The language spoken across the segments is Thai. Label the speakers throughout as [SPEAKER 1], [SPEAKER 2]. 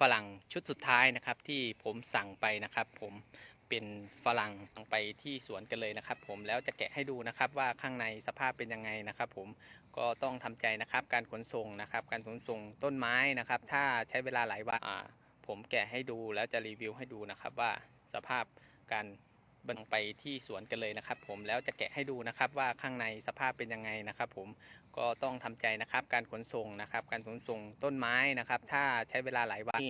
[SPEAKER 1] ฝรั่งชุดสุดท้ายนะครับ ที่ผมสั่งไปนะครับ ผมเป็นฝรั่งไปที่สวนกันเลยนะครับ ผมแล้วจะแกะให้ดูนะครับว่าข้างในสภาพเป็นยังไงนะครับ ผมก็ต้องทำใจนะครับ การขนส่งนะครับ การขนส่งต้นไม้นะครับ ถ้าใช้เวลาหลายวันผมแกะให้ดูแล้วจะรีวิวให้ดูนะครับว่าสภาพการ บังไปที่สวนกันเลยนะครับผมแล้วจะแกะให้ดูนะครับว่าข้างในสภาพเป็นยังไงนะครับผมก็ต้องทำใจนะครับการขนส่งนะครับ การขนส่งต้นไม้นะครับ ถ้าใช้เวลาหลายวัน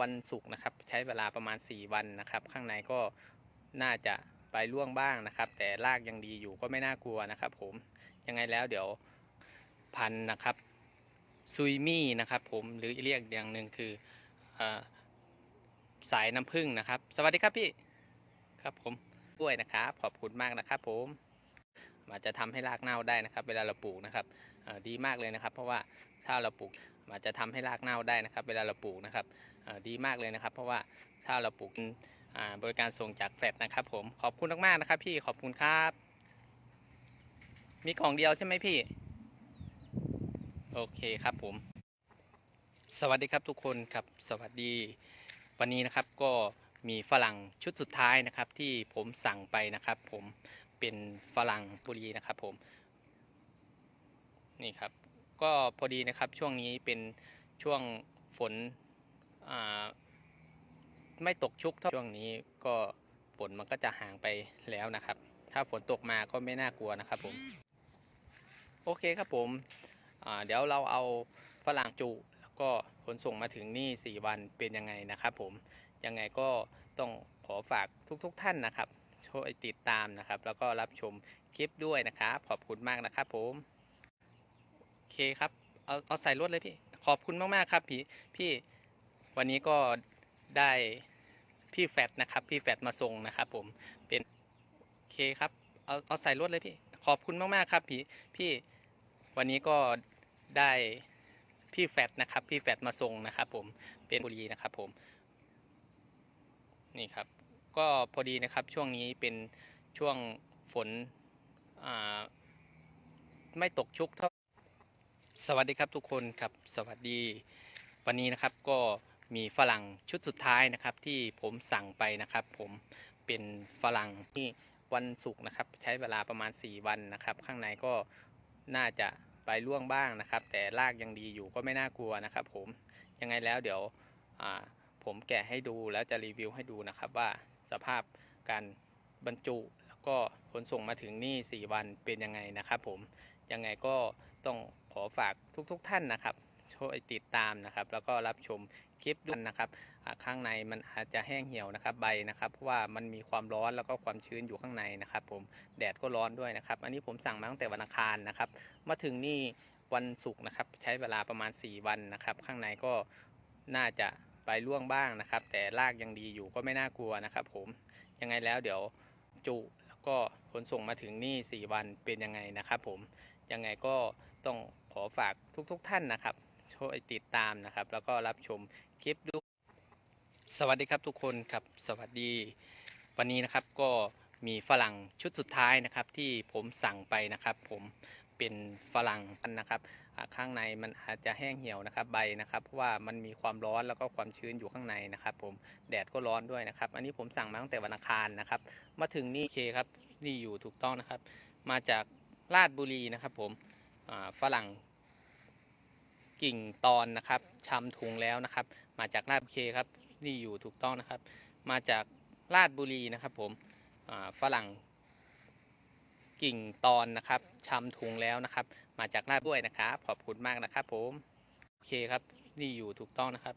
[SPEAKER 1] วันศุกร์นะครับ ใช้เวลาประมาณ 4 วันนะครับ ข้างในก็น่าจะไปล่วงบ้างนะครับ แต่รากยังดีอยู่ก็ไม่น่ากลัวนะครับ ผมยังไงแล้วเดี๋ยวพันนะครับซุยมี่นะครับผมหรือเรียกอย่างหนึ่งคืออสายน้ำผึ้งนะครับ สวัสดีครับพี่ครับผม ด้วยนะครับ ขอบคุณมากนะครับ ผมมันจะทำให้รากเน่าได้นะครับ เวลาเราปลูกนะครับดีมากเลยนะครับ เพราะว่าถ้าเราปลูกมันจะทำให้รากเน่าได้นะครับ เวลาเราปลูกนะครับดีมากเลยนะครับ เพราะว่าถ้าเราปลูกบริการส่งจากแฟลตนะครับ ผมขอบคุณมากๆนะครับ พี่ขอบคุณครับ มีกล่องเดียวใช่ไหมพี่ โอเคครับผม สวัสดีครับทุกคนครับสวัสดี วันนี้นะครับก็ มีฝรั่งชุดสุดท้ายนะครับ ที่ผมสั่งไปนะครับ ผมเป็นฝรั่งบุรีนะครับ ผมนี่ครับ ก็พอดีนะครับช่วงนี้เป็นช่วงฝนไม่ตกชุกเท่าช่วงนี้ก็ฝนมันก็จะห่างไปแล้วนะครับ ถ้าฝนตกมาก็ไม่น่ากลัวนะครับ ผม โอเคครับผมเดี๋ยวเราเอาฝรั่งจุแล้วก็ขนส่งมาถึงนี่ 4 วันเป็นยังไงนะครับผม ยังไงก็ต้องขอฝากทุกๆทท่านนะครับ ช่วยติดตามนะครับ แล้วก็รับชมคลิปด้วยนะครับ ขอบคุณมากนะครับผมโอเคครับเอาเอาใส่รถเลยพี่ ขอบคุณมากๆครับพี่พี่วันนี้ก็ได้พี่แฟดนะครับ พี่แฟดมาส่งนะครับ ผมเป็นโอเคครับเอาเอาใส่รถเลยพี่ ขอบคุณมากๆครับพี่พี่วันนี้ก็ได้พี่แฟดนะครับ พี่แฟดมาส่งนะครับ ผมเป็นบุรีนะครับ ผม นี่ครับ ก็พอดีนะครับช่วงนี้เป็นช่วงฝนไม่ตกชุกเท่าสวัสดีครับทุกคนครับสวัสดี วันนี้นะครับก็มีฝรั่งชุดสุดท้ายนะครับ ที่ผมสั่งไปนะครับ ผมเป็นฝรั่งที่วันศุกร์นะครับ ใช้เวลาประมาณ 4 วันนะครับ ข้างในก็น่าจะไปล่วงบ้างนะครับ แต่รากยังดีอยู่ก็ไม่น่ากลัวนะครับ ผมยังไงแล้วเดี๋ยวอ่า ผมแกะให้ดูแล้วจะรีวิวให้ดูนะครับว่าสภาพการบรรจุแล้วก็ขนส่งมาถึงนี่ 4 วันเป็นยังไงนะครับผมยังไงก็ต้องขอฝากทุกๆทท่านนะครับช่วยติดตามนะครับ แล้วก็รับชมคลิปด้วยนะครับ ข้างในมันอาจจะแห้งเหี่ยวนะครับใบนะครับเพราะว่ามันมีความร้อนแล้วก็ความชื้นอยู่ข้างในนะครับ ผมแดดก็ร้อนด้วยนะครับ อันนี้ผมสั่งมาตั้งแต่วันอังคารนะครับ มาถึงนี่วันศุกร์นะครับ ใช้เวลาประมาณ 4 วันนะครับ ข้างในก็น่าจะ ไปล่วงบ้างนะครับ แต่รากยังดีอยู่ก็ไม่น่ากลัวนะครับ ผมยังไงแล้วเดี๋ยวจุแล้วก็ขนส่งมาถึงนี่ 4 วันเป็นยังไงนะครับ ผมยังไงก็ต้องขอฝากทุกๆทท่านนะครับช่วยติดตามนะครับ แล้วก็รับชมคลิปดูสวัสดีครับทุกคนครับสวัสดี วันนี้นะครับก็มีฝรั่งชุดสุดท้ายนะครับ ที่ผมสั่งไปนะครับ ผมเป็นฝรั่งนะครับ ข้างในมันอาจจะแห้งเหี่ยวนะครับใบนะครับเพราะว่ามันมีความร้อนแล้วก็ความชื้นอยู่ข้างในนะครับ ผมแดดก็ร้อนด้วยนะครับ อันนี้ผมสั่งมาตั้งแต่วันอังคารนะครับ มาถึงนี่เคครับนี่อยู่ถูกต้องนะครับ มาจากราชบุรีนะครับผมฝรั่งกิ่งตอนนะครับชำถุงแล้วนะครับ มาจากราชบุรีครับนี่อยู่ถูกต้องนะครับ มาจากราชบุรีนะครับผมฝรั่งกิ่งตอนนะครับชำถุงแล้วนะครับ มาจากราชด้วยนะครับ ขอบคุณมากนะครับ ผมโอเคครับนี่อยู่ถูกต้องนะครับ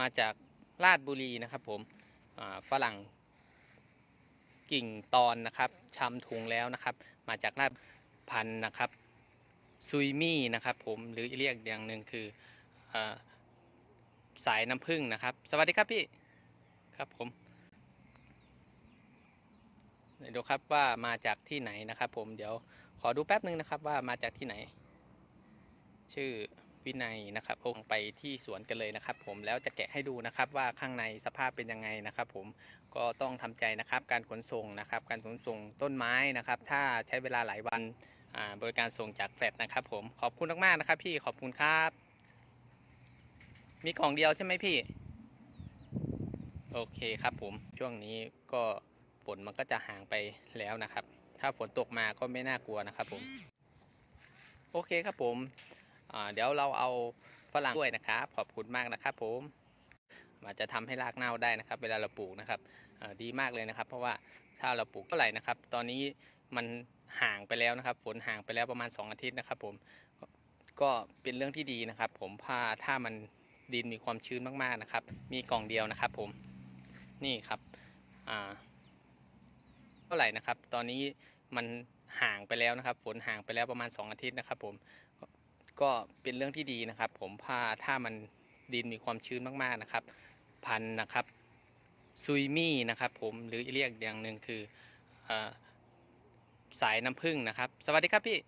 [SPEAKER 1] มาจากราชบุรีนะครับ ผมฝรั่งกิ่งตอนนะครับชำถุงแล้วนะครับ มาจากราชพันนะครับซุยมี่นะครับผมหรือเรียกอย่างหนึ่งคืออสายน้ำผึ้งนะครับ สวัสดีครับพี่ครับผมเดี๋ยวดูครับว่ามาจากที่ไหนนะครับ ผมเดี๋ยว อดูแป๊บนึงนะครับว่ามาจากที่ไหน ชื่อวินัยนะครับผมไปที่สวนกันเลยนะครับ ผมแล้วจะแกะให้ดูนะครับว่าข้างในสภาพเป็นยังไงนะครับ ผมก็ต้องทำใจนะครับ การขนส่งนะครับ การขนส่งต้นไม้นะครับ ถ้าใช้เวลาหลายวันอ่าบริการส่งจากแฟลตนะครับ ผมขอบคุณมากๆนะครับ พี่ขอบคุณครับ มีกล่องเดียวใช่ไหมพี่ โอเคครับผมช่วงนี้ก็ฝนมันก็จะห่างไปแล้วนะครับ ถ้าฝนตกมาก็ไม่น่ากลัวนะครับผมโอเคครับผมเดี๋ยวเราเอาฝรั่งด้วยนะครับ ขอบคุณมากนะครับ ผมมันจะทำให้รากเน่าได้นะครับ เวลาเราปลูกนะครับดีมากเลยนะครับ เพราะว่าถ้าเราปลูกเท่าไหร่นะครับ ตอนนี้มันห่างไปแล้วนะครับ ฝนห่างไปแล้วประมาณ 2 อาทิตย์นะครับ ผมก็เป็นเรื่องที่ดีนะครับ ผมถ้าถ้ามันดินมีความชื้นมากๆนะครับ มีกล่องเดียวนะครับ ผมนี่ครับเท่าไหร่นะครับ ตอนนี้ มันห่างไปแล้วนะครับฝนห่างไปแล้วประมาณ 2 อาทิตย์นะครับ ผมก็เป็นเรื่องที่ดีนะครับ ผมถ้าถ้ามันดินมีความชื้นมากๆนะครับ พันนะครับซุยมี่นะครับ ผมหรือเรียกอย่างหนึ่งคืออสายน้ำผึ้งนะครับ สวัสดีครับพี่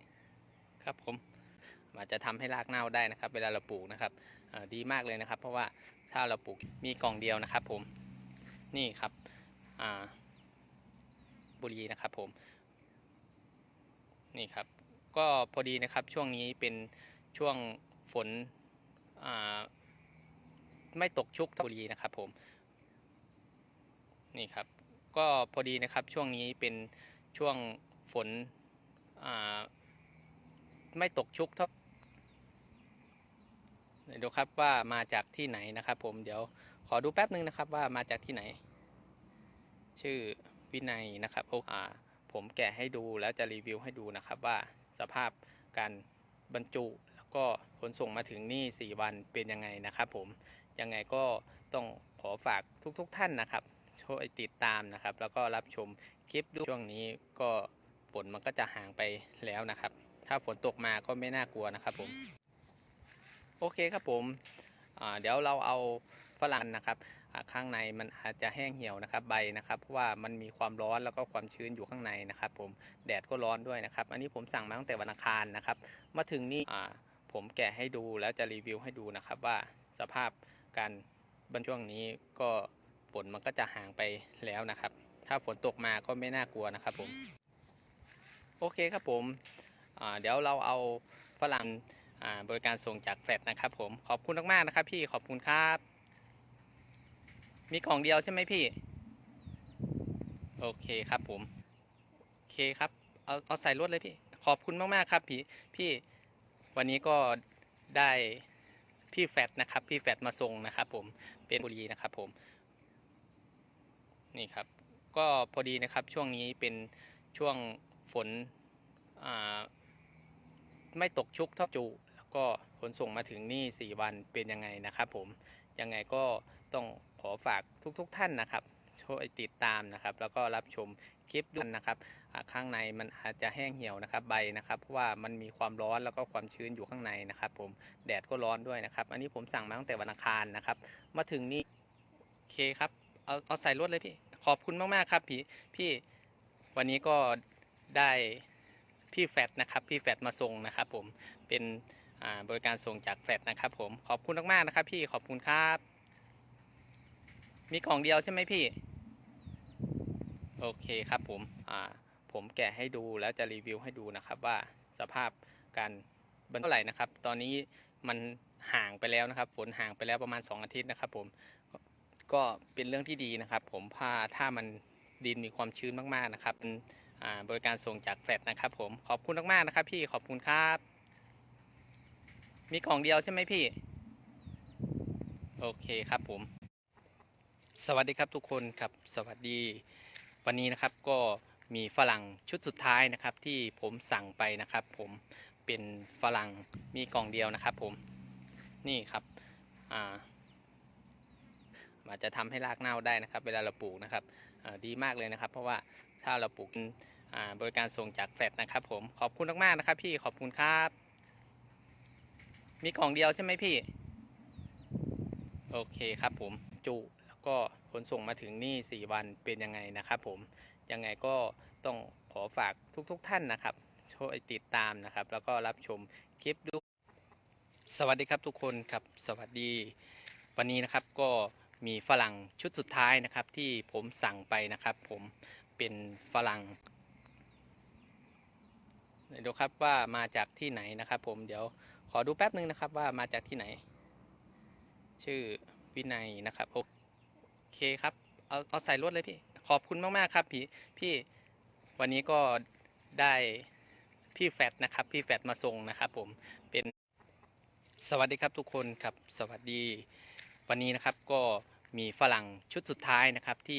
[SPEAKER 1] ครับผมมันจะทำให้รากเน่าได้นะครับ เวลาเราปลูกนะครับดีมากเลยนะครับ เพราะว่าถ้าเราปลูกมีกล่องเดียวนะครับ ผมนี่ครับบุรีนะครับ ผม นี่ครับ ก็พอดีนะครับช่วงนี้เป็นช่วงฝนไม่ตกชุกบุรีนะครับ ผม นี่ครับ ก็พอดีนะครับช่วงนี้เป็นช่วงฝนไม่ตกชุกเท่าเดี๋ยวดูครับว่ามาจากที่ไหนนะครับ ผมเดี๋ยวขอดูแป๊บนึงนะครับว่ามาจากที่ไหน ชื่อวินัยนะครับพวกอ่า ผมแกะให้ดูแล้วจะรีวิวให้ดูนะครับว่าสภาพการบรรจุแล้วก็ขนส่งมาถึงนี่ 4 วันเป็นยังไงนะครับผมยังไงก็ต้องขอฝากทุกๆทท่านนะครับ ช่วยติดตามนะครับ แล้วก็รับชมคลิปดูช่วงนี้ก็ฝนมันก็จะห่างไปแล้วนะครับ ถ้าฝนตกมาก็ไม่น่ากลัวนะครับผม โอเคครับผม เดี๋ยวเราเอาฝรั่งนะครับข้างในมันอาจจะแห้งเหี่ยวนะครับใบนะครับเพราะว่ามันมีความร้อนแล้วก็ความชื้นอยู่ข้างในนะครับ ผมแดดก็ร้อนด้วยนะครับ อันนี้ผมสั่งมาตั้งแต่วันอังคารนะครับ มาถึงนี่ผมแกะให้ดูแล้วจะรีวิวให้ดูนะครับว่าสภาพการบรรช่วงนี้ก็ฝนมันก็จะห่างไปแล้วนะครับ ถ้าฝนตกมาก็ไม่น่ากลัวนะครับผม โอเคครับผม เดี๋ยวเราเอาฝรั่งบริการส่งจากแฟลตนะครับผม ขอบคุณมากๆนะครับพี่ ขอบคุณครับ มีกล่องเดียวใช่ไหมพี่ โอเคครับผม โอเคครับ เอาเอาใส่รถเลยพี่ ขอบคุณมาก ๆ ครับพี่พี่วันนี้ก็ได้พี่แฟดนะครับ พี่แฟดมาส่งนะครับผมเป็นบุรีนะครับผม นี่ครับ ก็พอดีนะครับช่วงนี้เป็นช่วงฝนไม่ตกชุกเท่าจุ แล้วก็ขนส่งมาถึงนี่ 4 วันเป็นยังไงนะครับผม ยังไงก็ต้อง ขอฝากทุกๆทท่านนะครับ ช่วยติดตามนะครับ แล้วก็รับชมคลิปด้วยนะครับ ข้างในมันอาจจะแห้งเหี่ยวนะครับใบนะครับเพราะว่ามันมีความร้อนแล้วก็ความชื้นอยู่ข้างในนะครับ ผมแดดก็ร้อนด้วยนะครับ อันนี้ผมสั่งมาตั้งแต่วันอังคารนะครับ มาถึงนี่โอเคครับเอาเอาใส่รถเลยพี่ขอบคุณมากๆครับพี่พี่วันนี้ก็ได้พี่แฟดนะครับพี่แฟดมาส่งนะครับ ผมเป็นบริการส่งจากแฟดนะครับ ผมขอบคุณมากๆนะครับ พี่ขอบคุณครับ มีกล่องเดียวใช่ไหมพี่ โอเคครับผม อ่า ผมแกะให้ดูแล้วจะรีวิวให้ดูนะครับว่าสภาพการบรรเท่าไหร่นะครับ ตอนนี้มันห่างไปแล้วนะครับ ฝนห่างไปแล้วประมาณ 2 อาทิตย์นะครับผม ก็เป็นเรื่องที่ดีนะครับ ผมถ้าถ้ามันดินมีความชื้นมากๆนะครับเป็นอ่าบริการส่งจากแฟลตนะครับ ผม ขอบคุณมากๆนะครับ พี่ ขอบคุณครับ มีกล่องเดียวใช่ไหมพี่ โอเคครับผม สวัสดีครับทุกคนครับสวัสดีวันนี้นะครับก็มีฝรั่งชุดสุดท้ายนะครับ ที่ผมสั่งไปนะครับ ผมเป็นฝรั่งมีกล่องเดียวนะครับ ผมนี่ครับอ่ามันจะทำให้รากเน่าได้นะครับ เวลาเราปลูกนะครับดีมากเลยนะครับ เพราะว่าถ้าเราปลูกบริการส่งจากแฟลตนะครับ ผมขอบคุณมากๆนะครับ พี่ขอบคุณครับ มีกล่องเดียวใช่ไหมพี่ โอเคครับผมจุ ก็ขนส่งมาถึงนี่ 4 วันเป็นยังไงนะครับผมยังไงก็ต้องขอฝากทุกๆทท่านนะครับช่วยติดตามนะครับ แล้วก็รับชมคลิปดูสวัสดีครับทุกคนครับสวัสดี วันนี้นะครับก็มีฝรั่งชุดสุดท้ายนะครับ ที่ผมสั่งไปนะครับ ผมเป็นฝรั่งเดี๋ยวดูครับว่ามาจากที่ไหนนะครับ ผมเดี๋ยวขอดูแป๊บนึงนะครับว่ามาจากที่ไหน ชื่อวินัยนะครับโอเค เคครับ เอาเอาใส่รถเลยพี่ ขอบคุณมาก ๆ ครับพี่พี่วันนี้ก็ได้พี่แฟดนะครับ พี่แฟดมาส่งนะครับผมเป็นสวัสดีครับทุกคนครับสวัสดี วันนี้นะครับก็มีฝรั่งชุดสุดท้ายนะครับที่